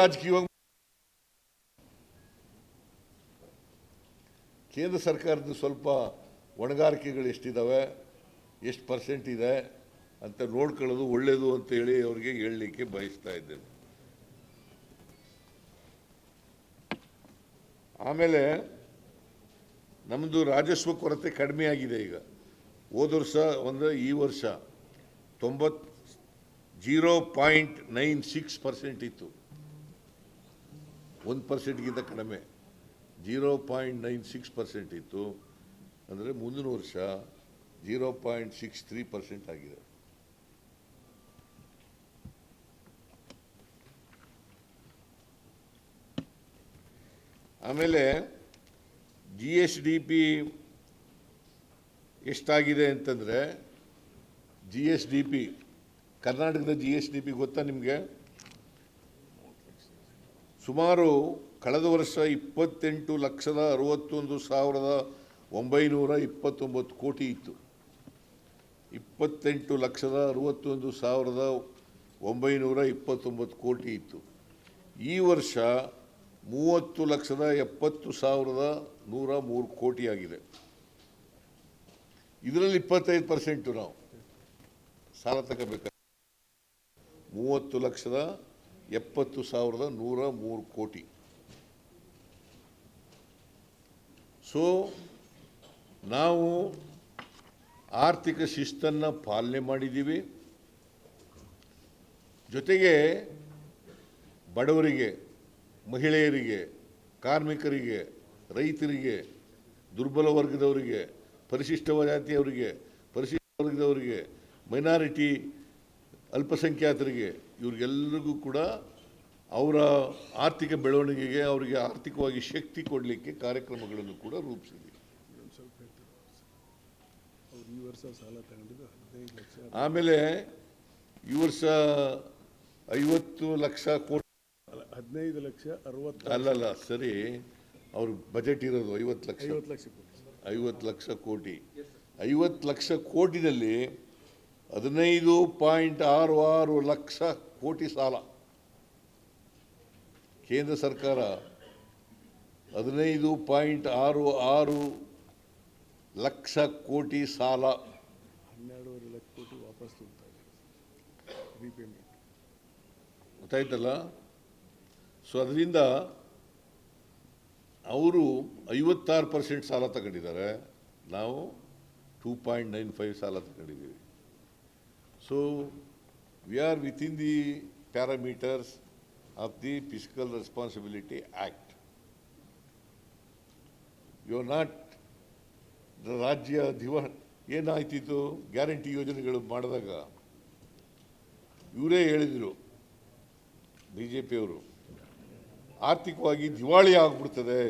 ರಾಜಕೀಯವಾಗಿ ಕೇಂದ್ರ ಸರ್ಕಾರದ ಸ್ವಲ್ಪ ಹೊಣೆಗಾರಿಕೆಗಳು ಎಷ್ಟಿದ್ದಾವೆ ಎಷ್ಟು ಪರ್ಸೆಂಟ್ ಇದೆ ಅಂತ ನೋಡ್ಕೊಳ್ಳೋದು ಅಂತ ಹೇಳಿ ಅವರಿಗೆ ಹೇಳಲಿಕ್ಕೆ ಬಯಸ್ತಾ ಇದ್ದೇನೆ. ಆಮೇಲೆ ನಮ್ಮದು ರಾಜಸ್ವ ಕೊರತೆ ಕಡಿಮೆ ಆಗಿದೆ ಈಗ. ಹೋದ ವರ್ಷ ಒಂದು, ಈ ವರ್ಷ ತೊಂಬತ್ zero point nine six percent ಇತ್ತು. ಒಂದು ಪರ್ಸೆಂಟ್ಗಿಂತ ಕಡಿಮೆ. Zero point nine six percent ಇತ್ತು. ಅಂದರೆ ಮುಂದಿನ ವರ್ಷ zero point six three percent ಆಗಿದೆ. ಆಮೇಲೆ ಜಿ ಎಸ್ ಡಿ ಪಿ ಎಷ್ಟಾಗಿದೆ ಅಂತಂದರೆ ಜಿ ಎಸ್ ಡಿ ಪಿ, ಕರ್ನಾಟಕದ ಜಿ ಎಸ್ ಡಿ ಪಿ ಗೊತ್ತಾ ನಿಮಗೆ? ಸುಮಾರು ಕಳೆದ ವರ್ಷ ಇಪ್ಪತ್ತೆಂಟು ಲಕ್ಷದ ಅರವತ್ತೊಂದು ಸಾವಿರದ ಒಂಬೈನೂರ ಇಪ್ಪತ್ತೊಂಬತ್ತು ಕೋಟಿ ಇತ್ತು. ಇಪ್ಪತ್ತೆಂಟು ಲಕ್ಷದ ಅರವತ್ತೊಂದು ಸಾವಿರದ ಒಂಬೈನೂರ ಇಪ್ಪತ್ತೊಂಬತ್ತು ಕೋಟಿ ಇತ್ತು. ಈ ವರ್ಷ ಮೂವತ್ತು ಲಕ್ಷದ ಎಪ್ಪತ್ತು ಸಾವಿರದ ನೂರ ಮೂರು ಕೋಟಿ ಆಗಿದೆ. ಇದರಲ್ಲಿ ಇಪ್ಪತ್ತೈದು ಪರ್ಸೆಂಟು ನಾವು. ಸಾಲ ತಗೋಬೇಕು ಮೂವತ್ತು ಲಕ್ಷದ ಎಪ್ಪತ್ತು ಸಾವಿರದ ನೂರ ಮೂರು ಕೋಟಿ. ಸೊ ನಾವು ಆರ್ಥಿಕ ಶಿಸ್ತನ್ನು ಪಾಲನೆ ಮಾಡಿದ್ದೀವಿ. ಜೊತೆಗೆ ಬಡವರಿಗೆ, ಮಹಿಳೆಯರಿಗೆ, ಕಾರ್ಮಿಕರಿಗೆ, ರೈತರಿಗೆ, ದುರ್ಬಲ ವರ್ಗದವರಿಗೆ ಪರಿಶಿಷ್ಟ ಜಾತಿಯವರಿಗೆ, ಪರಿಶಿಷ್ಟ ವರ್ಗದವರಿಗೆ ಮೈನಾರಿಟಿ ಅಲ್ಪಸಂಖ್ಯಾತರಿಗೆ ಇವ್ರಿಗೆಲ್ಲರಿಗೂ ಕೂಡ ಅವರ ಆರ್ಥಿಕ ಬೆಳವಣಿಗೆಗೆ ಅವರಿಗೆ ಆರ್ಥಿಕವಾಗಿ ಶಕ್ತಿ ಕೊಡಲಿಕ್ಕೆ ಕಾರ್ಯಕ್ರಮಗಳನ್ನು ಕೂಡ ರೂಪಿಸಿದೆ ಆಮೇಲೆ ಈ ವರ್ಷ ಐವತ್ತು ಲಕ್ಷ ಕೋಟಿ ಅಲ್ಲ ಹದಿನೈದು ಲಕ್ಷ ಅರವತ್ತು ಅಲ್ಲಲ್ಲ ಸರಿ ಅವ್ರ ಬಜೆಟ್ ಇರೋದು ಐವತ್ತು ಲಕ್ಷ. ಐವತ್ತು ಲಕ್ಷ ಕೋಟಿ. ಐವತ್ತು ಲಕ್ಷ ಕೋಟಿನಲ್ಲಿ ಹದಿನೈದು ಪಾಯಿಂಟ್ ಆರು ಆರು ಲಕ್ಷ ಕೋಟಿ ಸಾಲ. ಕೇಂದ್ರ ಸರ್ಕಾರ ಹದಿನೈದು ಪಾಯಿಂಟ್ ಆರು ಆರು ಲಕ್ಷ ಕೋಟಿ ಸಾಲ. ಹನ್ನೆರಡೂವರೆ ಲಕ್ಷ ಕೋಟಿ ವಾಪಸ್ ರೀಪೇಮೆಂಟ್ ಗೊತ್ತಾಯ್ತಲ್ಲ? ಸೊ ಅದರಿಂದ ಅವರು ಐವತ್ತಾರು ಪರ್ಸೆಂಟ್ ಸಾಲ ತಗೊಂಡಿದ್ದಾರೆ. ನಾವು ಟೂ ಪಾಯಿಂಟ್ ನೈನ್ ಫೈವ್ ಸಾಲ ತಗೊಂಡಿದ್ದೀವಿ. So we are within the parameters of the fiscal responsibility act you are not ರಾಜ್ಯ ದಿವಾ ಏನಾಯ್ತಿತ್ತು? ಗ್ಯಾರಂಟಿ ಯೋಜನೆಗಳು ಮಾಡಿದಾಗ ಇವರೇ ಹೇಳಿದರು ಬಿ ಜೆ ಪಿಯವರು ಆರ್ಥಿಕವಾಗಿ ದಿವಾಳಿ ಆಗಿಬಿಡ್ತದೆ.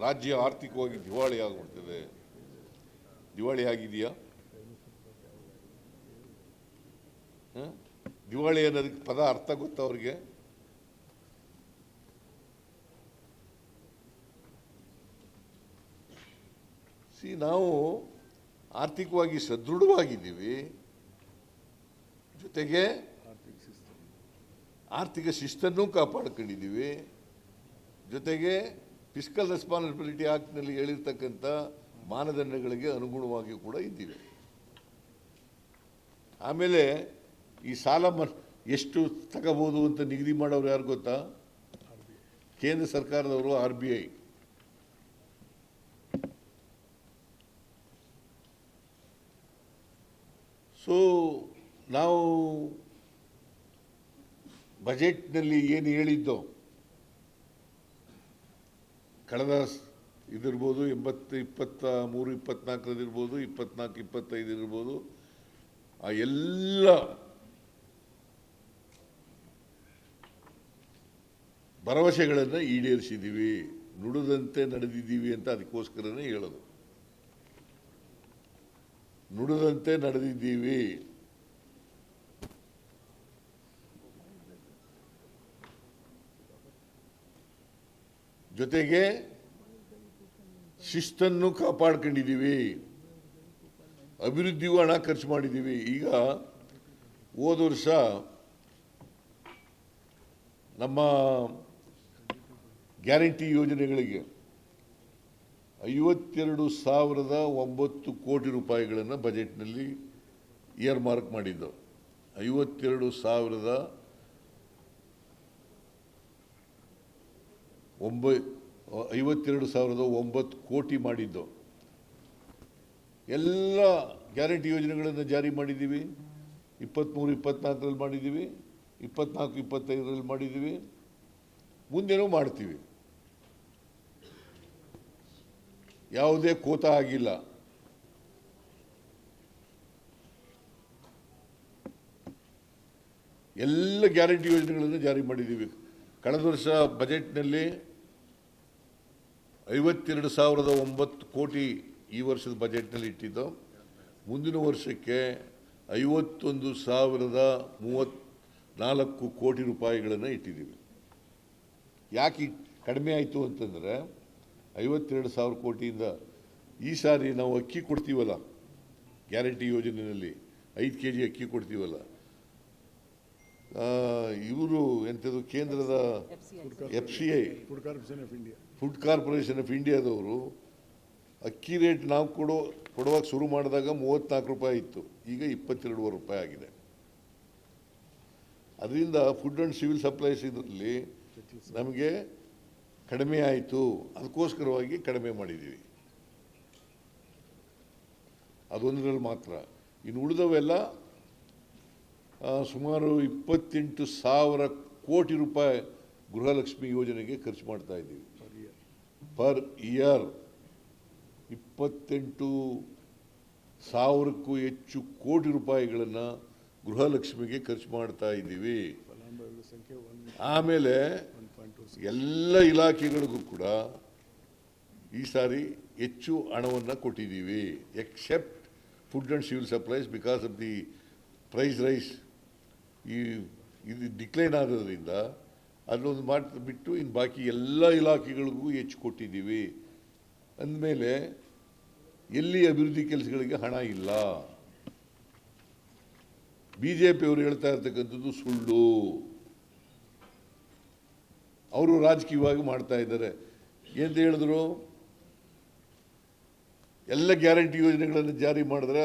ರಾಜ್ಯ ಆರ್ಥಿಕವಾಗಿ ದಿವಾಳಿ ಆಗಿಬಿಡ್ತದೆ. ದಿವಾಳಿ ಆಗಿದೆಯಾ ಹ? ದಿವಾಳಿ ಅನ್ನೋದಕ್ಕೆ ಪದ ಅರ್ಥ ಗೊತ್ತ ಅವ್ರಿಗೆ? ಸಿ, ನಾವು ಆರ್ಥಿಕವಾಗಿ ಸದೃಢವಾಗಿದ್ದೀವಿ. ಜೊತೆಗೆ ಆರ್ಥಿಕ ಶಿಸ್ತು ಆರ್ಥಿಕ ಶಿಸ್ತನ್ನು ಕಾಪಾಡ್ಕೊಂಡಿದ್ದೀವಿ. ಜೊತೆಗೆ ಫಿಸ್ಕಲ್ ರೆಸ್ಪಾನ್ಸಿಬಿಲಿಟಿ ಆ್ಯಕ್ಟ್ನಲ್ಲಿ ಹೇಳಿರ್ತಕ್ಕಂಥ ಮಾನದಂಡಗಳಿಗೆ ಅನುಗುಣವಾಗಿ ಕೂಡ ಇದ್ದೀವಿ. ಆಮೇಲೆ ಈ ಸಾಲ ಎಷ್ಟು ತಗೋಬೋದು ಅಂತ ನಿಗದಿ ಮಾಡೋರು ಯಾರು ಗೊತ್ತಾ? ಕೇಂದ್ರ ಸರ್ಕಾರದವರು, ಆರ್ ಬಿ ಐ. ಸೊ ನಾವು ಬಜೆಟ್ನಲ್ಲಿ ಏನು ಹೇಳಿದ್ದೋ, ಕಳೆದ ಇದಿರ್ಬೋದು ಎಂಬತ್ತು ಇಪ್ಪತ್ತ ಮೂರು ಇಪ್ಪತ್ನಾಲ್ಕರದಿರ್ಬೋದು ಇಪ್ಪತ್ನಾಲ್ಕು ಇಪ್ಪತ್ತೈದು ಇರ್ಬೋದು, ಆ ಎಲ್ಲ ಭರವಸೆಗಳನ್ನು ಈಡೇರಿಸಿದ್ದೀವಿ ನುಡಿದಂತೆ ನಡೆದಿದ್ದೀವಿ ಅಂತ ಅದಕ್ಕೋಸ್ಕರನೇ ಹೇಳೋದು. ನುಡಿದಂತೆ ನಡೆದಿದ್ದೀವಿ. ಜೊತೆಗೆ ಶಿಸ್ತನ್ನು ಕಾಪಾಡ್ಕೊಂಡಿದ್ದೀವಿ. ಅಭಿವೃದ್ಧಿಗೂ ಹಣ ಖರ್ಚು ಮಾಡಿದ್ದೀವಿ. ಈಗ ಹೋದ ವರ್ಷ ನಮ್ಮ ಗ್ಯಾರಂಟಿ ಯೋಜನೆಗಳಿಗೆ ಐವತ್ತೆರಡು ಸಾವಿರದ ಒಂಬತ್ತು ಕೋಟಿ ರೂಪಾಯಿಗಳನ್ನು ಬಜೆಟ್ನಲ್ಲಿ ಇಯರ್ ಮಾರ್ಕ್ ಮಾಡಿದ್ದು ಐವತ್ತೆರಡು ಸಾವಿರದ ಒಂಬ, ಐವತ್ತೆರಡು ಸಾವಿರದ ಒಂಬತ್ತು ಕೋಟಿ ಮಾಡಿದ್ದು ಎಲ್ಲ ಗ್ಯಾರಂಟಿ ಯೋಜನೆಗಳನ್ನು ಜಾರಿ ಮಾಡಿದ್ದೀವಿ. ಇಪ್ಪತ್ತ್ಮೂರು ಇಪ್ಪತ್ನಾಲ್ಕರಲ್ಲಿ ಮಾಡಿದ್ದೀವಿ. ಇಪ್ಪತ್ನಾಲ್ಕು, ಇಪ್ಪತ್ತೈದರಲ್ಲಿ ಮಾಡಿದ್ದೀವಿ. ಮುಂದೇನೂ ಮಾಡ್ತೀವಿ. ಯಾವುದೇ ಕೋತ ಆಗಿಲ್ಲ. ಎಲ್ಲ ಗ್ಯಾರಂಟಿ ಯೋಜನೆಗಳನ್ನು ಜಾರಿ ಮಾಡಿದ್ದೀವಿ. ಕಳೆದ ವರ್ಷ ಬಜೆಟ್ನಲ್ಲಿ ಐವತ್ತೆರಡು ಸಾವಿರದ ಒಂಬತ್ತು ಕೋಟಿ ಈ ವರ್ಷದ ಬಜೆಟ್ನಲ್ಲಿ ಇಟ್ಟಿದ್ದು. ಮುಂದಿನ ವರ್ಷಕ್ಕೆ ಐವತ್ತೊಂದು ಸಾವಿರದ ಮೂವತ್ತ್ನಾಲ್ಕು ಕೋಟಿ ರೂಪಾಯಿಗಳನ್ನು ಇಟ್ಟಿದ್ದೀವಿ. ಯಾಕೆ ಕಡಿಮೆ ಆಯಿತು ಅಂತಂದರೆ ಐವತ್ತೆರಡು ಸಾವಿರ ಕೋಟಿಯಿಂದ ಈ ಸಾರಿ ನಾವು ಅಕ್ಕಿ ಕೊಡ್ತೀವಲ್ಲ ಗ್ಯಾರಂಟಿ ಯೋಜನೆಯಲ್ಲಿ ಐದು ಕೆ ಜಿ ಅಕ್ಕಿ ಕೊಡ್ತೀವಲ್ಲ. ಇವರು ಎಂಥದ್ದು ಕೇಂದ್ರದ F C I food corporation of India food corporation of ಇಂಡಿಯಾದವರು ಅಕ್ಕಿ ರೇಟ್ ನಾವು ಕೊಡೋ ಕೊಡುವಾಗ ಶುರು ಮಾಡಿದಾಗ ಮೂವತ್ತ್ನಾಲ್ಕು ರೂಪಾಯಿ ಇತ್ತು ಈಗ ಇಪ್ಪತ್ತೆರಡೂವರೆ ರೂಪಾಯಿ ಆಗಿದೆ. ಅದರಿಂದ ಫುಡ್ ಆ್ಯಂಡ್ ಸಿವಿಲ್ ಸಪ್ಲೈಸ್ ಇದರಲ್ಲಿ ನಮಗೆ ಕಡಿಮೆ ಆಯಿತು ಅದಕ್ಕೋಸ್ಕರವಾಗಿ ಕಡಿಮೆ ಮಾಡಿದ್ದೀವಿ ಅದೊಂದರಲ್ಲಿ ಮಾತ್ರ. ಇನ್ನು ಉಳಿದವೆಲ್ಲ ಸುಮಾರು ಇಪ್ಪತ್ತೆಂಟು ಸಾವಿರ ಕೋಟಿ ರೂಪಾಯಿ ಗೃಹಲಕ್ಷ್ಮಿ ಯೋಜನೆಗೆ ಖರ್ಚು ಮಾಡ್ತಾ ಇದ್ದೀವಿ. ಪರ್ ಇಯರ್ ಇಪ್ಪತ್ತೆಂಟು ಸಾವಿರಕ್ಕೂ ಹೆಚ್ಚು ಕೋಟಿ ರೂಪಾಯಿಗಳನ್ನು ಗೃಹಲಕ್ಷ್ಮಿಗೆ ಖರ್ಚು ಮಾಡ್ತಾ ಇದ್ದೀವಿ. ಆಮೇಲೆ ಎಲ್ಲ ಇಲಾಖೆಗಳಿಗೂ ಕೂಡ ಈ ಸಾರಿ ಹೆಚ್ಚು ಹಣವನ್ನು ಕೊಟ್ಟಿದ್ದೀವಿ except food and civil supplies because of the price rise ಈ ಇದು ಡಿಕ್ಲೈನ್ ಆಗೋದ್ರಿಂದ ಅದೊಂದು ಮಾತು ಬಿಟ್ಟು ಇನ್ನು ಬಾಕಿ ಎಲ್ಲ ಇಲಾಖೆಗಳಿಗೂ ಹೆಚ್ಚು ಕೊಟ್ಟಿದ್ದೀವಿ. ಅಂದಮೇಲೆ ಎಲ್ಲಿ ಅಭಿವೃದ್ಧಿ ಕೆಲಸಗಳಿಗೆ ಹಣ ಇಲ್ಲ. ಬಿ ಜೆ ಪಿಯವರು ಹೇಳ್ತಾ ಇರ್ತಕ್ಕಂಥದ್ದು ಸುಳ್ಳು. ಅವರು ರಾಜಕೀಯವಾಗಿ ಮಾಡ್ತಾ ಇದ್ದಾರೆ. ಹೇಳಿದ್ರು? ಎಲ್ಲ ಗ್ಯಾರಂಟಿ ಯೋಜನೆಗಳನ್ನು ಜಾರಿ ಮಾಡಿದ್ರೆ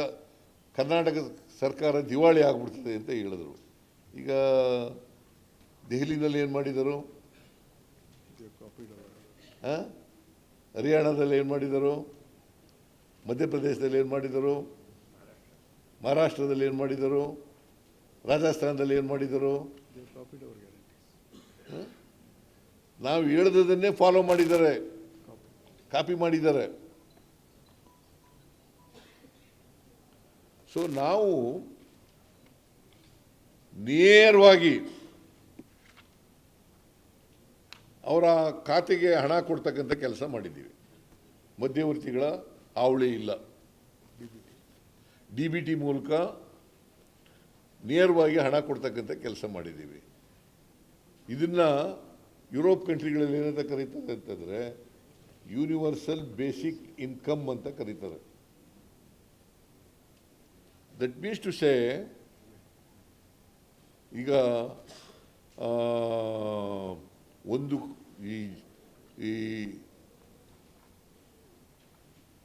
ಕರ್ನಾಟಕ ಸರ್ಕಾರ ದಿವಾಳಿ ಆಗ್ಬಿಡ್ತದೆ ಅಂತ ಹೇಳಿದ್ರು. ಈಗ ದೆಹಲಿನಲ್ಲಿ ಏನು ಮಾಡಿದರು? ಹರಿಯಾಣದಲ್ಲಿ ಏನು ಮಾಡಿದರು? ಮಧ್ಯಪ್ರದೇಶದಲ್ಲಿ ಏನು ಮಾಡಿದರು? ಮಹಾರಾಷ್ಟ್ರದಲ್ಲಿ ಏನು ಮಾಡಿದರು? ರಾಜಸ್ಥಾನದಲ್ಲಿ ಏನು ಮಾಡಿದರು? ನಾವು ಹೇಳ್ದದನ್ನೇ ಫಾಲೋ ಮಾಡಿದ್ದಾರೆ. ಕಾಪಿ ಮಾಡಿದ್ದಾರೆ. ಸೊ ನಾವು ನೇರವಾಗಿ ಅವರ ಖಾತೆಗೆ ಹಣ ಕೊಡ್ತಕ್ಕಂಥ ಕೆಲಸ ಮಾಡಿದ್ದೀವಿ. ಮಧ್ಯವರ್ತಿಗಳ ಹಾವಳಿ ಇಲ್ಲ. ಡಿ ಬಿ ಟಿ ಮೂಲಕ ನೇರವಾಗಿ ಹಣ ಕೊಡ್ತಕ್ಕಂಥ ಕೆಲಸ ಮಾಡಿದ್ದೀವಿ. ಇದನ್ನು ಯುರೋಪ್ ಕಂಟ್ರಿಗಳಲ್ಲಿ ಏನಂತ ಕರೀತಾರೆ ಅಂತಂದರೆ ಯೂನಿವರ್ಸಲ್ ಬೇಸಿಕ್ ಇನ್ಕಮ್ ಅಂತ ಕರೀತಾರೆ. ದಟ್ ಮೀನ್ಸ್ ಟು ಸೇ ಈಗ ಒಂದು ಈ ಈ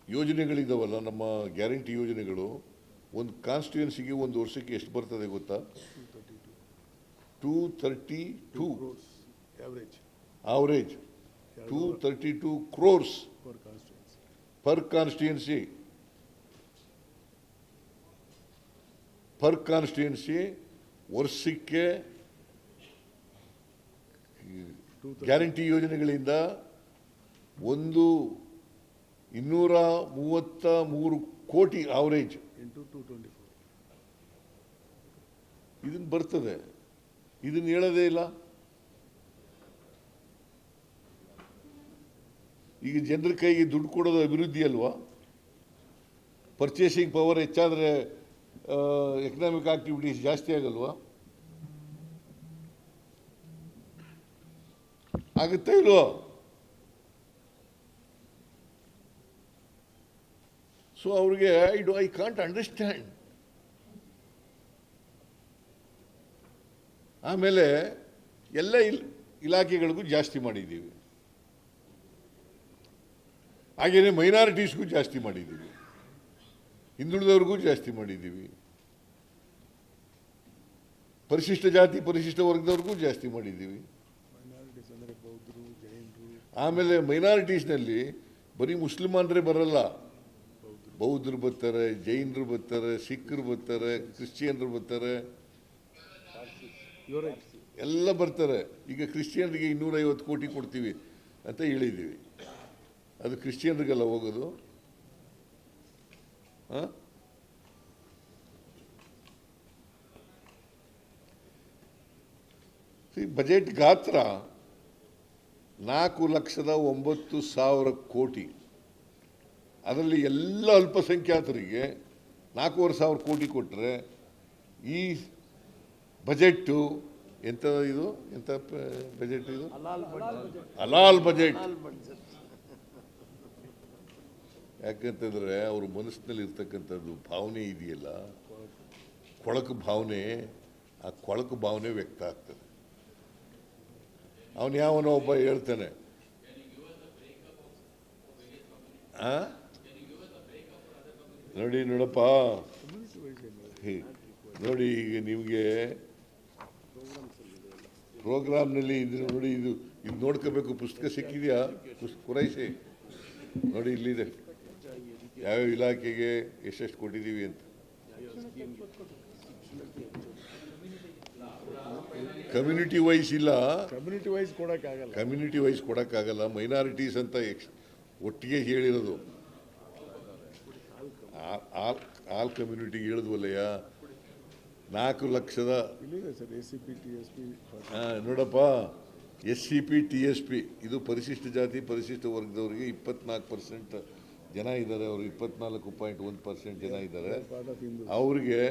ಯೋಜನೆಗಳಿದ್ದಾವಲ್ಲ ನಮ್ಮ ಗ್ಯಾರಂಟಿ ಯೋಜನೆಗಳು ಒಂದು ಕಾನ್ಸ್ಟಿಟ್ಯೂನ್ಸಿಗೆ ಒಂದು ವರ್ಷಕ್ಕೆ ಎಷ್ಟು ಬರ್ತದೆ ಗೊತ್ತಾ? Two thirty two average two thirty two crores per constituency per constituency ವರ್ಷಕ್ಕೆ ಗ್ಯಾರಂಟಿ ಯೋಜನೆಗಳಿಂದ ಒಂದು ಇನ್ನೂರ ಮೂವತ್ತ ಮೂರು ಕೋಟಿ ಆವರೇಜ್ ಟೂ ಟ್ವೆಂಟಿ ಫೋರ್ ಇದನ್ನ ಬರ್ತದೆ. ಇದನ್ನ ಹೇಳೋದೇ ಇಲ್ಲ. ಈಗ ಜನರ ಕೈಗೆ ದುಡ್ಡು ಕೊಡೋದು ಅಭಿವೃದ್ಧಿ ಅಲ್ವಾ? ಪರ್ಚೇಸಿಂಗ್ ಪವರ್ ಹೆಚ್ಚಾದರೆ ಎಕನಾಮಿಕ್ ಆಕ್ಟಿವಿಟೀಸ್ ಜಾಸ್ತಿ ಆಗಲ್ವಾ? ಆಗುತ್ತಾ ಇಲ್ವಾ? ಸೊ ಅವ್ರಿಗೆ I do I can't understand ಆಮೇಲೆ ಎಲ್ಲ ಇಲ್ ಇಲಾಖೆಗಳಿಗೂ ಜಾಸ್ತಿ ಮಾಡಿದ್ದೀವಿ. ಹಾಗೆಯೇ ಮೈನಾರಿಟೀಸ್ಗೂ ಜಾಸ್ತಿ ಮಾಡಿದ್ದೀವಿ. ಹಿಂದುಳಿದವ್ರಿಗೂ ಜಾಸ್ತಿ ಮಾಡಿದ್ದೀವಿ. ಪರಿಶಿಷ್ಟ ಜಾತಿ ಪರಿಶಿಷ್ಟ ವರ್ಗದವ್ರಿಗೂ ಜಾಸ್ತಿ ಮಾಡಿದ್ದೀವಿ. ಆಮೇಲೆ ಮೈನಾರಿಟೀಸ್ನಲ್ಲಿ ಬರೀ ಮುಸ್ಲಿಮಾನರೇ ಬರಲ್ಲ. ಬೌದ್ಧರು ಬರ್ತಾರೆ ಜೈನರು ಬರ್ತಾರೆ ಸಿಖ್ರು ಬರ್ತಾರೆ ಕ್ರಿಶ್ಚಿಯನ್ರು ಬರ್ತಾರೆ. ಎಲ್ಲ ಬರ್ತಾರೆ. ಈಗ ಕ್ರಿಶ್ಚಿಯನ್ರಿಗೆ ಇನ್ನೂರೈವತ್ತು ಕೋಟಿ ಕೊಡ್ತೀವಿ ಅಂತ ಹೇಳಿದ್ದೀವಿ. ಅದು ಕ್ರಿಶ್ಚಿಯನ್ರಿಗೆಲ್ಲ ಹೋಗೋದು. ಬಜೆಟ್ ಗಾತ್ರ ನಾಲ್ಕು ಲಕ್ಷದ ಒಂಬತ್ತು ಸಾವಿರ ಕೋಟಿ. ಅದರಲ್ಲಿ ಎಲ್ಲ ಅಲ್ಪಸಂಖ್ಯಾತರಿಗೆ ನಾಲ್ಕೂವರೆ ಸಾವಿರ ಕೋಟಿ ಕೊಟ್ಟರೆ ಈ ಬಜೆಟ್ಟು ಎಂಥ ಇದು? ಎಂಥ ಬಜೆಟ್ ಇದು? ಅಲಾಲ್ ಬಜೆಟ್. ಯಾಕಂತಂದರೆ ಅವ್ರ ಮನಸ್ಸಿನಲ್ಲಿ ಇರ್ತಕ್ಕಂಥದ್ದು ಭಾವನೆ ಇದೆಯಲ್ಲ? ಕೊಳಕು ಭಾವನೆ ಆ ಕೊಳಕು ಭಾವನೆ ವ್ಯಕ್ತ ಆಗ್ತದೆ. ಅವನು ಯಾವನೋ ಒಬ್ಬ ಹೇಳ್ತಾನೆ. ಆ? ನೋಡಿ ನೋಡಪ್ಪ. ನೋಡಿ ಈಗ ನಿಮಗೆ ಪ್ರೋಗ್ರಾಮ್ನಲ್ಲಿ ಇದು ನೋಡಿ ಇದು ಇದು ನೋಡ್ಕೋಬೇಕು. ಪುಸ್ತಕ ಸಿಕ್ಕಿದೆಯಾ? ಪುಸ್ತಕ ಪೂರೈಸಿ. ನೋಡಿ ಇಲ್ಲಿದೆ. ಯಾವ್ಯಾವ ಇಲಾಖೆಗೆ ಎಷ್ಟೆಷ್ಟು ಕೊಟ್ಟಿದ್ದೀವಿ ಅಂತ. ಕಮ್ಯುನಿಟಿ ವೈಸ್ ಇಲ್ಲ. ಕಮ್ಯುನಿಟಿ ವೈಸ್ ಕೊಡೋಕ್ಕಾಗಲ್ಲ. ಕಮ್ಯುನಿಟಿ ವೈಸ್ ಕೊಡೋಕ್ಕಾಗಲ್ಲ. ಮೈನಾರಿಟೀಸ್ ಅಂತ ಎಕ್ಸ್ ಒಟ್ಟಿಗೆ ಹೇಳಿರೋದು. ಆಲ್ ಆಲ್ ಕಮ್ಯುನಿಟಿಗೆ ಹೇಳಿದ್ವಲ್ಲಯ್ಯ ನಾಲ್ಕು ಲಕ್ಷದ sir S C P T S P ನೋಡಪ್ಪ. S C P T S P ಇದು ಪರಿಶಿಷ್ಟ ಜಾತಿ ಪರಿಶಿಷ್ಟ ವರ್ಗದವರಿಗೆ ಇಪ್ಪತ್ನಾಲ್ಕು ಪರ್ಸೆಂಟ್ ಜನ ಇದ್ದಾರೆ. ಅವರು ಇಪ್ಪತ್ನಾಲ್ಕು ಪಾಯಿಂಟ್ ಒಂದು ಪರ್ಸೆಂಟ್ ಜನ ಇದ್ದಾರೆ. ಅವರಿಗೆ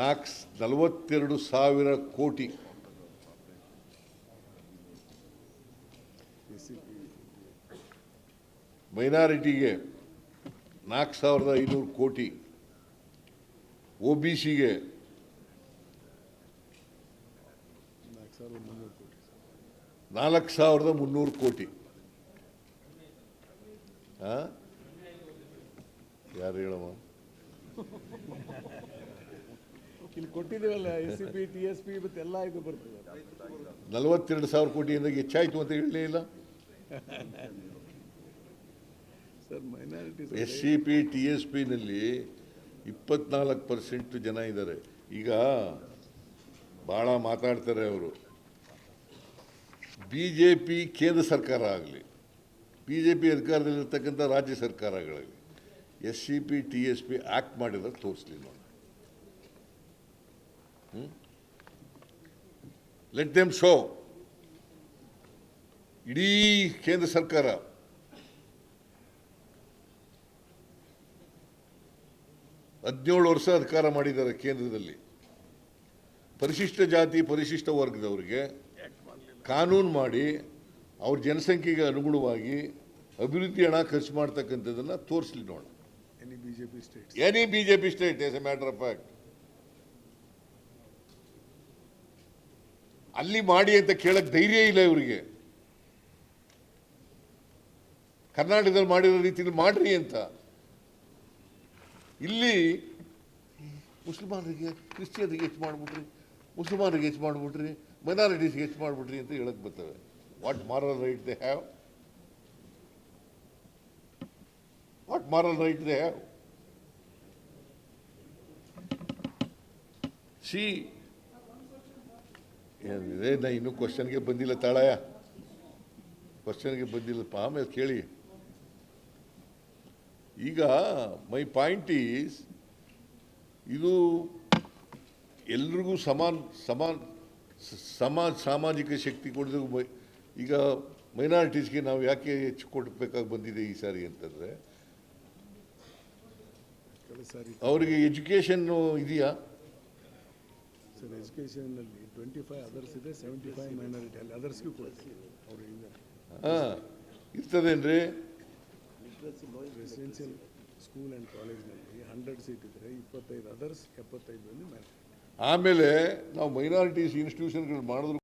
ನಾಲ್ಕು ನಲವತ್ತೆರಡು ಸಾವಿರ ಕೋಟಿ. ಮೈನಾರಿಟಿಗೆ ನಾಲ್ಕು ಸಾವಿರದ ಐನೂರು ಕೋಟಿ ಒ ಬಿ ಸಿಗೆ ನಾಲ್ಕು ಸಾವಿರದ ಮುನ್ನೂರು ಕೋಟಿ? ಯಾರು ಹೇಳಮ್ಮ? ಇಲ್ಲಿ ಕೊಟ್ಟಿದ್ದೀವಲ್ಲ S C P T S P ಮತ್ತು ಎಲ್ಲ ಇದು ಬರ್ತದೆ. ನಲವತ್ತೆರಡು ಸಾವಿರ ಕೋಟಿಯಿಂದ ಹೆಚ್ಚಾಯಿತು ಅಂತ ಹೇಳಲೇ ಇಲ್ಲ. S C P T S ಪಿನಲ್ಲಿ ಇಪ್ಪತ್ನಾಲ್ಕು ಪರ್ಸೆಂಟ್ ಜನ ಇದ್ದಾರೆ. ಈಗ ಭಾಳ ಮಾತಾಡ್ತಾರೆ ಅವರು. ಬಿ ಜೆ ಪಿ ಕೇಂದ್ರ ಸರ್ಕಾರ ಆಗಲಿ ಬಿ ಜೆ ಪಿ ಅಧಿಕಾರದಲ್ಲಿರ್ತಕ್ಕಂಥ ರಾಜ್ಯ ಸರ್ಕಾರಗಳಾಗಲಿ S C P T S P act ಮಾಡಿದ್ರೆ ತೋರಿಸ್ಲಿ ನೋಡಿ. ಲೆಟ್ ದೆಮ್ ಶೋ ಇಡೀ ಕೇಂದ್ರ ಸರ್ಕಾರ ಹದಿನೇಳು ವರ್ಷ ಅಧಿಕಾರ ಮಾಡಿದ್ದಾರೆ ಕೇಂದ್ರದಲ್ಲಿ. ಪರಿಶಿಷ್ಟ ಜಾತಿ ಪರಿಶಿಷ್ಟ ವರ್ಗದವರಿಗೆ ಕಾನೂನು ಮಾಡಿ ಅವ್ರ ಜನಸಂಖ್ಯೆಗೆ ಅನುಗುಣವಾಗಿ ಅಭಿವೃದ್ಧಿ ಹಣ ಖರ್ಚು ಮಾಡ್ತಕ್ಕಂಥದ್ದನ್ನು ತೋರಿಸ್ಲಿ ನೋಡ. Any B J P any B J P state is a matter of fact ಅಲ್ಲಿ ಮಾಡಿ ಅಂತ ಕೇಳಕ್ಕೆ ಧೈರ್ಯ ಇಲ್ಲ ಇವರಿಗೆ. ಕರ್ನಾಟಕದಲ್ಲಿ ಮಾಡಿರೋ ರೀತಿಯಲ್ಲಿ ಮಾಡ್ರಿ ಅಂತ. ಇಲ್ಲಿ ಮುಸ್ಲ್ಮಾನರಿಗೆ, ಕ್ರಿಶ್ಚಿಯನ್ರಿಗೆ ಹೆಚ್ಚು ಮಾಡಿಬಿಟ್ರಿ, ಮುಸಲ್ಮಾನರಿಗೆ ಹೆಚ್ಚು ಮಾಡಿಬಿಟ್ರಿ ಮೈನಾರಿಟೀಸ್ಗೆ ಹೆಚ್ಚು ಮಾಡಿಬಿಟ್ರಿ ಅಂತ ಹೇಳಕ್ಕೆ ಬರ್ತವೆ. What moral right they have what moral right they have see ಏನಿದೆ ನಾ ಇನ್ನೂ ಕ್ವಶನ್ಗೆ ಬಂದಿಲ್ಲ ತಾಳಯ ಕ್ವಶನ್ಗೆ ಬಂದಿಲ್ಲಪ್ಪ ಆಮೇಲೆ ಕೇಳಿ. ಈಗ ಮೈ ಪಾಯಿಂಟ್ ಈಸ್ ಇದು ಎಲ್ರಿಗೂ ಸಮಾನ ಸಮಾನ ಸಮಾಜ ಸಾಮಾಜಿಕ ಶಕ್ತಿ ಕೊಡೋದು ಈಗ ಮೈನಾರಿಟೀಸ್ಗೆ ನಾವು ಯಾಕೆ ಹೆಚ್ಚು ಕೊಡಬೇಕಾಗಿ ಬಂದಿದೆ ಈ ಸಾರಿ ಅಂತಂದರೆ ಅವರಿಗೆ ಎಜುಕೇಷನ್ನು ಇದೆಯಾ? ಸರ್ ಎಜುಕೇಷನಲ್ಲಿ ಟ್ವೆಂಟಿ ಫೈವ್ ಅದರ್ಸ್ ಇದೆ ಸೆವೆಂಟಿ ಫೈವ್ ಮೈನಾರಿಟಿ ಅಲ್ಲಿ ಅದರ್ಸ್ಗೂ ಕೊಡ್ತೀವಿ. ಅವ್ರಿಗೆ ಹಾಂ ಇರ್ತದೇನ್ರಿ ರೆಸಿಡೆನ್ಷಿಯಲ್ ಸ್ಕೂಲ್ ಆ್ಯಂಡ್ ಕಾಲೇಜ್ನಲ್ಲಿ ಹಂಡ್ರೆಡ್ ಸೀಟ್ ಇದ್ದರೆ ಇಪ್ಪತ್ತೈದು ಅದರ್ಸ್ ಎಪ್ಪತ್ತೈದು ಮಂದಿ ಆಮೇಲೆ ನಾವು ಮೈನಾರಿಟೀಸ್ ಇನ್ಸ್ಟಿಟ್ಯೂಷನ್ಗಳು ಮಾಡಿದ್ರು